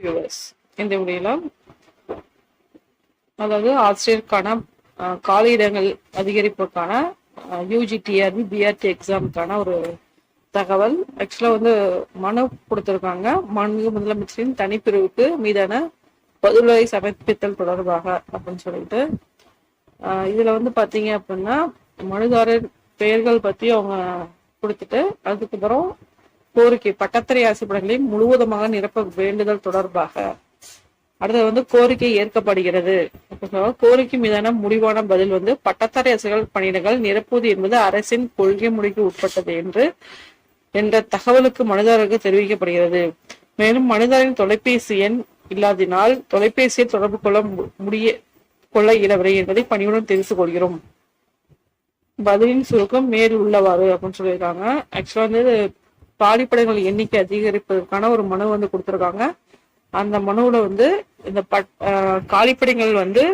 Viewers இந்த வீடியோல அதாவது ஆசிரியருக்கான காலி இடங்கள் அதிகரிப்புக்கான யூஜி டிஆர்பி பிஆர்டி எக்ஸாமுக்கான ஒரு தகவல். ஆக்சுவலாக வந்து மனு கொடுத்துருக்காங்க. மனு முதலமைச்சரின் தனிப்பிரிவுக்கு மீதான பதிலுரை சமர்ப்பித்தல் தொடர்பாக அப்படின்னு சொல்லிட்டு. இதில் வந்து பார்த்தீங்க அப்படின்னா மனுதாரர் பெயர்கள் பற்றி அவங்க கொடுத்துட்டு அதுக்கப்புறம் கோரிக்கை பட்டத்தரை ஆசைப்படங்களை முழுவதுமாக நிரப்ப வேண்டுதல் தொடர்பாக. அடுத்தது வந்து கோரிக்கை ஏற்கப்படுகிறது. கோரிக்கை மீதான முடிவான பதில் வந்து பட்டத்தரை அரசுகள் பணியிடங்கள் நிரப்புவது என்பது அரசின் கொள்கை முடிக்கு உட்பட்டது என்று என்ற தகவலுக்கு மனிதர்களுக்கு தெரிவிக்கப்படுகிறது. மேலும் மனிதரின் தொலைபேசி எண் இல்லாதினால் தொலைபேசியை தொடர்பு கொள்ள மு- முடிய கொள்ள இயலவில்லை என்பதை பணியுடன் தெரிந்து கொள்கிறோம். பதிலின் சுருக்கம் மேல் உள்ளவாறு அப்படின்னு சொல்லியிருக்காங்க. ஆக்சுவலா வந்து பாலிப்படங்கள் எண்ணிக்கை அதிகரிப்பதற்கான ஒரு மனு வந்து கொடுத்துருக்காங்க. அந்த மனுவில் வந்து இந்த பட் ஆஹ் வந்து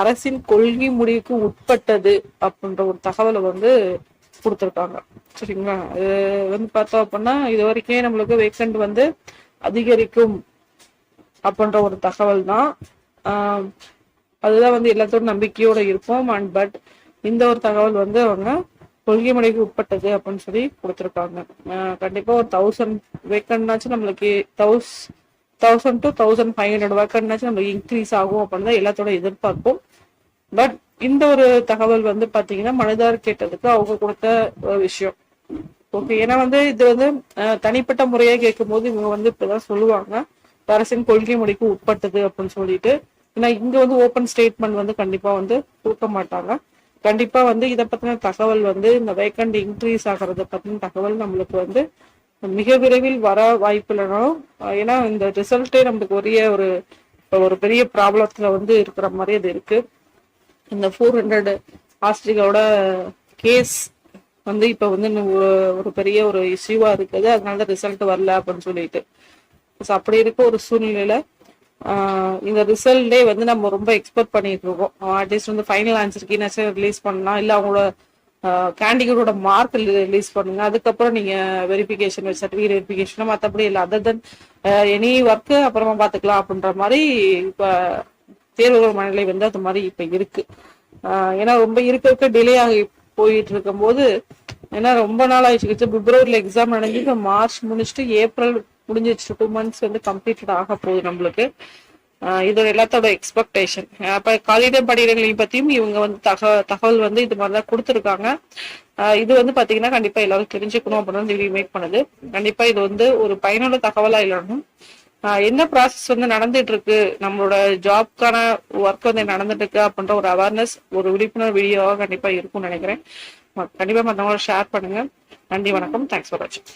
அரசின் கொள்கை முடிவுக்கு உட்பட்டது அப்படின்ற ஒரு தகவலை வந்து கொடுத்துருக்காங்க. சரிங்களா? அது வந்து பார்த்தோம் அப்படின்னா இது வரைக்கும் நம்மளுக்கு வேக்கண்ட் வந்து அதிகரிக்கும் அப்படின்ற ஒரு தகவல் தான். அதுதான் வந்து எல்லாத்தோட நம்பிக்கையோட இருப்போம். அண்ட் பட் இந்த ஒரு தகவல் வந்து அவங்க கொள்கை முறைக்கு உட்பட்டது அப்படின்னு சொல்லி கொடுத்துருக்காங்க. கண்டிப்பாக ஒரு தௌசண்ட் வேக்கண்ட்னாச்சும் நம்மளுக்கு தௌஸ் thousand two thousand five hundred வேக்கண்ட்னாச்சும் நம்மளுக்கு இன்க்ரீஸ் ஆகும் அப்படின்னு தான் எல்லாத்தோட எதிர்பார்ப்போம். பட் இந்த ஒரு தகவல் வந்து பார்த்தீங்கன்னா மனிதர் கேட்டதுக்கு அவங்க கொடுத்த விஷயம். ஓகே ஏன்னா வந்து இது வந்து தனிப்பட்ட தனிப்பட்ட கேட்கும் கேட்கும்போது இவங்க வந்து இப்பதான் சொல்லுவாங்க. அரசின் கொள்கை முறைக்கு உட்பட்டது அப்படின்னு சொல்லிட்டு. ஏன்னா இங்க வந்து ஓப்பன் ஸ்டேட்மெண்ட் வந்து கண்டிப்பா வந்து கொடுக்க மாட்டாங்க. கண்டிப்பா வந்து இதை பத்தின தகவல் வந்து இந்த வேக்கண்ட் இன்க்ரீஸ் ஆகிறத பத்தின தகவல் நம்மளுக்கு வந்து மிக விரைவில் வர வாய்ப்பு ஏன்னா இந்த ரிசல்ட்டே நம்மளுக்கு ஒரே ஒரு ஒரு பெரிய ப்ராப்ளத்துல வந்து இருக்கிற மாதிரி அது இருக்கு. இந்த ஃபோர் ஹண்ட்ரட் ஆஸ்ட்ரிகளோட கேஸ் வந்து இப்ப வந்து இன்னும் ஒரு- பெரிய ஒரு இஷ்யூவா இருக்குது. அதனால தான் ரிசல்ட் வரல அப்படின்னு சொல்லிட்டு. அப்படி இருக்க ஒரு சூழ்நிலையில இந்த ரிசல்ட்டே வந்து நம்ம ரொம்ப எக்ஸ்பெக்ட் பண்ணிட்டு இருக்கோம். அட்லீஸ்ட் வந்து ஃபைனல் ஆன்சர் கீனாச்சும் ரிலீஸ் பண்ணலாம். இல்லை அவங்களோட கேண்டிடேட்டோட மார்க் ரிலீஸ் பண்ணுங்க. அதுக்கப்புறம் நீங்க வெரிஃபிகேஷன் சர்டிஃபிகேட் வெரிஃபிகேஷன் மற்றபடி இல்லை அதர் தென் எனி ஒர்க்கு அப்புறமா பார்த்துக்கலாம் அப்படின்ற மாதிரி இப்போ தேர்வுகள் மனநிலை வந்து அது மாதிரி இப்போ இருக்கு. ஏன்னா ரொம்ப இருக்க இருக்க டிலே ஆகி போயிட்டு இருக்கும்போது ஏன்னா ரொம்ப நாள் ஆயிடுச்சு பிப்ரவரியில் எக்ஸாம் நடந்து மார்ச் முடிச்சுட்டு ஏப்ரல் முடிஞ்சிச்சு டூ மந்த்ஸ் வந்து கம்ப்ளீட்டட் ஆக போகுது நம்மளுக்கு. இதோட இது எல்லாத்தோட எக்ஸ்பெக்டேஷன் அப்ப காலியிட படிகளையும் பத்தியும் இவங்க வந்து தக தகவல் வந்து இது மாதிரிதான் கொடுத்துருக்காங்க. இது வந்து பாத்தீங்கன்னா கண்டிப்பா எல்லாரும் தெரிஞ்சுக்கணும் அப்படின்னு வந்து மேக் பண்ணுது. கண்டிப்பா இது வந்து ஒரு பயனுள்ள தகவலா இல்லைனும் என்ன ப்ராசஸ் வந்து நடந்துட்டு இருக்கு நம்மளோட ஜாப்க்கான ஒர்க் வந்து நடந்துட்டு இருக்கு அப்படின்ற ஒரு அவேர்னஸ் ஒரு விழிப்புணர்வு வீடியோவாக கண்டிப்பா இருக்கும்னு நினைக்கிறேன். கண்டிப்பா மற்றவங்களோட ஷேர் பண்ணுங்க. நன்றி வணக்கம். தேங்க்ஸ் ஃபார் வாட்சிங்